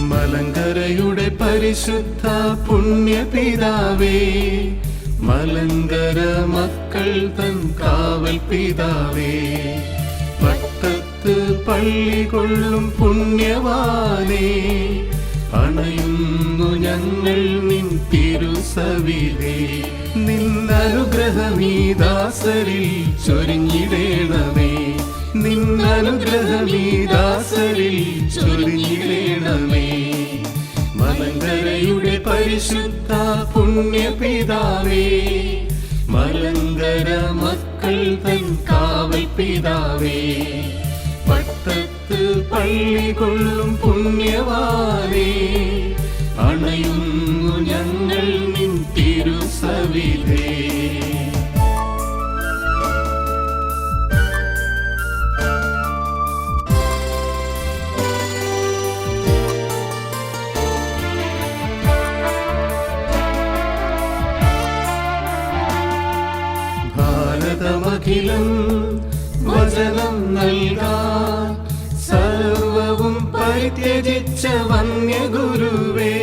മലങ്കരയുടെ പരിശുദ്ധ പുണ്യപിതാവേ മലങ്കര മക്കൾ തൻ കാവൽ പിതാവേ പട്ടത്ത് പള്ളി കൊള്ളും പുണ്യവാനേ അണയുന്നു ഞങ്ങൾ നിൻ തിരുസവിലേ. നിന്നനുഗ്രഹമീ ദാസരിൽ ചൊരിഞ്ഞിടേണമേ നിന്നനുഗ്രഹമീ ദാസരിൽ ചൊരിഞ്ഞിടേണമേ. മലങ്കരയുടെ പരിശുദ്ധ പുണ്യപിതാവേ മലങ്കര മക്കൾ തൻ കാവൽ പിതാവേ പട്ടത്ത് പള്ളി കൊള്ളും പുണ്യവാനേ അണയുന്നു ഞങ്ങൾ ഭാരതമഖിലം വചനം നൽകാൻ സർവവും പരിത്യജിച്ച വന്യഗുരുവേ.